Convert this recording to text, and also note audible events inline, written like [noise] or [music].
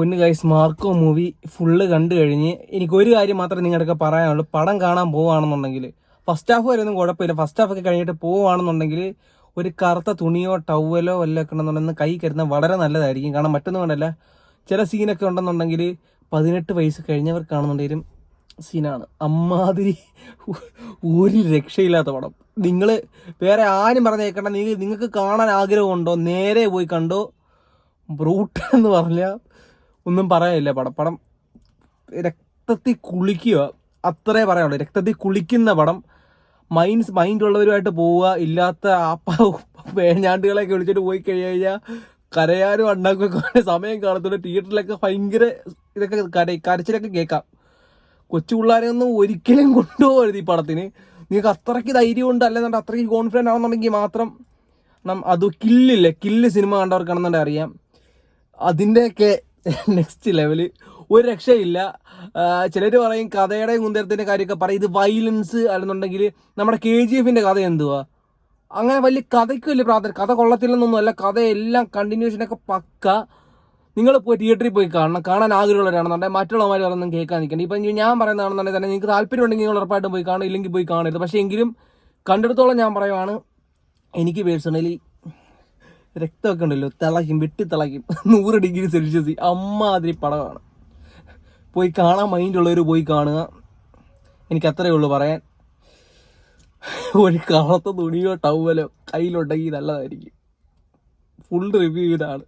പൊന്നു guys Marco movie full കണ്ടു കഴിഞ്ഞ് എനിക്ക് ഒരു കാര്യം മാത്രമേ നിങ്ങളുടെ പറയാനുള്ളൂ. പടം കാണാൻ പോവുകയാണെന്നുണ്ടെങ്കിൽ ഫസ്റ്റ് ഹാഫ് വരെ ഒന്നും കുഴപ്പമില്ല. ഫസ്റ്റ് ഹാഫ് ഒക്കെ കഴിഞ്ഞിട്ട് പോവുകയാണെന്നുണ്ടെങ്കിൽ ഒരു കറുത്ത തുണിയോ ടവലോ വല്ല ഒക്കെ കൈ കരുതുന്നത് വളരെ നല്ലതായിരിക്കും. കാരണം മറ്റൊന്നും കൊണ്ടല്ല ചില സീനൊക്കെ ഉണ്ടെന്നുണ്ടെങ്കിൽ പതിനെട്ട് വയസ്സ് കഴിഞ്ഞവർക്കാണെന്നുണ്ടെങ്കിലും സീനാണ് അമ്മാതിരി ഒരു രക്ഷയില്ലാത്ത പടം. നിങ്ങൾ വേറെ ആരും പറഞ്ഞേക്കണ്ട. നിങ്ങൾ നിങ്ങൾക്ക് കാണാൻ ആഗ്രഹമുണ്ടോ? നേരെ പോയി കണ്ടോ? ബ്രൂട്ട് എന്ന് പറഞ്ഞാൽ ഒന്നും പറയാനില്ല. പടം പടം രക്തത്തിൽ കുളിക്കുക അത്രേ പറയാനുള്ളൂ. രക്തത്തിൽ കുളിക്കുന്ന പടം മൈൻഡ് ഉള്ളവരുമായിട്ട് പോവുക ഇല്ലാത്ത ആപ്പ വേഞ്ഞാണ്ടുകളെയൊക്കെ വിളിച്ചിട്ട് പോയി കഴിഞ്ഞ് കഴിഞ്ഞാൽ കരയാനും ഉണ്ടാക്കുകയൊക്കെ സമയം കാണത്തുള്ളൂ. തിയേറ്ററിലൊക്കെ ഭയങ്കര ഇതൊക്കെ കര കരച്ചിലൊക്കെ കേൾക്കാം. കൊച്ചു പിള്ളേരെ ഒന്നും ഒരിക്കലും കൊണ്ടുപോകരുത് ഈ പടത്തിന്. നിങ്ങൾക്ക് അത്രയ്ക്ക് ധൈര്യമുണ്ട് അല്ലെന്നുണ്ടെങ്കിൽ അത്രയ്ക്ക് കോൺഫിഡന്റ് ആണെന്നുണ്ടെങ്കിൽ മാത്രം നം- അത് കില്ലില്ലേ? കില്ല് സിനിമ കണ്ടവർക്കാണെന്നുണ്ടെങ്കിൽ അറിയാം. അതിന്റെയൊക്കെ [laughs] നെക്സ്റ്റ് ലെവൽ ഒരു രക്ഷയില്ല. ചിലർ പറയും കഥയുടെ കുന്തരത്തിന്റെ കാര്യമൊക്കെ പറയും. ഇത് വയലൻസ് അല്ലെന്നുണ്ടെങ്കിൽ നമ്മുടെ കെ ജി എഫിന്റെ കഥ എന്തുവാ? അങ്ങനെ വലിയ കഥയ്ക്ക് വലിയ പ്രാധാന്യം. കഥ കൊള്ളത്തില്ലെന്നൊന്നും അല്ല കഥയെല്ലാം കണ്ടിന്യൂഷനൊക്കെ പക്ക. നിങ്ങൾ പോയി തിയേറ്ററിൽ പോയി കാണണം. കാണാൻ ആഗ്രഹമുള്ളവരാണെന്നുണ്ടെങ്കിൽ മറ്റുള്ളവന്മാർ പറയുന്നതും കേൾക്കാൻ നിൽക്കണം ഇപ്പം ഞാൻ പറയുന്നതാണെന്നുണ്ടെങ്കിൽ തന്നെ നിങ്ങൾക്ക് താല്പര്യം ഉണ്ടെങ്കിൽ നിങ്ങൾ ഉറപ്പായിട്ടും പോയി കാണും ഇല്ലെങ്കിൽ പോയി കാണരുത്. പക്ഷേ എങ്കിലും കണ്ടെടുത്തോളം ഞാൻ പറയുവാണ് എനിക്ക് പേഴ്സണലി രക്തമൊക്കെ ഉണ്ടല്ലോ തിളയ്ക്കും വെട്ടി തിളയ്ക്കും. [laughs] നൂറ് ഡിഗ്രി സെൽഷ്യസ്. അമ്മാതിരി പടമാണ്. പോയി കാണാൻ മൈൻഡുള്ളവർ പോയി കാണുക. എനിക്ക് അത്രയേ ഉള്ളൂ പറയാൻ. ഒരു കറുത്ത തുണിയോ ടവലോ കയ്യിലുണ്ടെങ്കിൽ നല്ലതായിരിക്കും. ഫുൾ റിവ്യൂ ഇതാണ്.